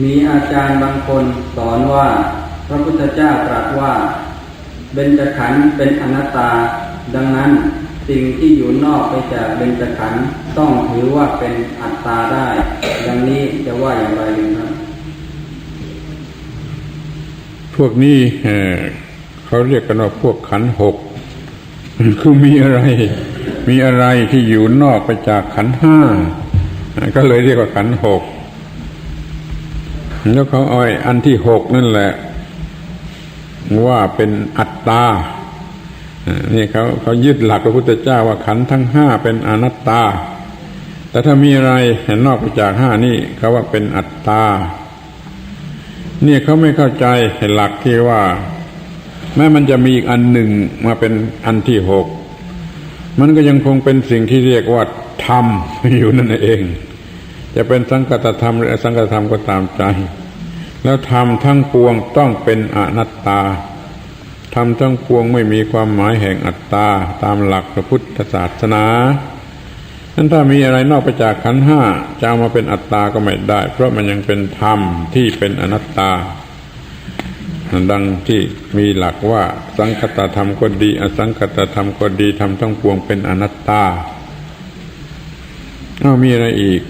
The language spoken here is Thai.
มีอาจารย์บางคนสอนว่า พระพุทธเจ้าตรัสว่าเบญจขันธ์เป็นอนัตตา ดังนั้นสิ่งที่อยู่นอกไปจากเบญจขันธ์ต้องถือว่าเป็นอัตตาได้ ดังนี้จะว่าอย่างไรครับ พวกนี้เขาเรียกกันว่าพวกขันหกคือมีอะไร มีอะไรที่อยู่นอกไปจากขันห้าก็เลยเรียกว่าขันหก แล้วเขาเอาอันที่หกนั่นแหละ ว่าเป็นอัตตานี่เขาเขายึดหลักพระพุทธเจ้าว่าขันทั้งห้าเป็นอนัตตา แต่ถ้ามีอะไรเห็นอกไปจากห้านี่เขาว่าเป็นอัตตาเนี่ยเขาไม่เข้าใจหลักที่ว่า แม้มันจะมีอีกอันหนึ่งมาเป็นอันที่หกมันก็ยังคงเป็นสิ่งที่เรียกว่าธรรมอยู่นั่นเอง จะเป็นสังกัตธรรมหรืออสังกัตธรรมก็ตามใจ แล้วธรรมทั้งปวงต้องเป็นอนัตตาธรรมทั้งปวงไม่มีความหมายแห่งอัตตาตามหลักพระพุทธศาสนานั้นถ้ามีอะไรนอกไปจากขันห้าจะเอามาเป็นอัตตาก็ไม่ได้ เพราะมันยังเป็นธรรมที่เป็นอนัตตา ดังที่มีหลักว่าสังคตธรรมก็ดี อสังคตธรรมก็ดีธรรมทั้งปวงเป็นอนัตตา อ้าวมีอะไรอีก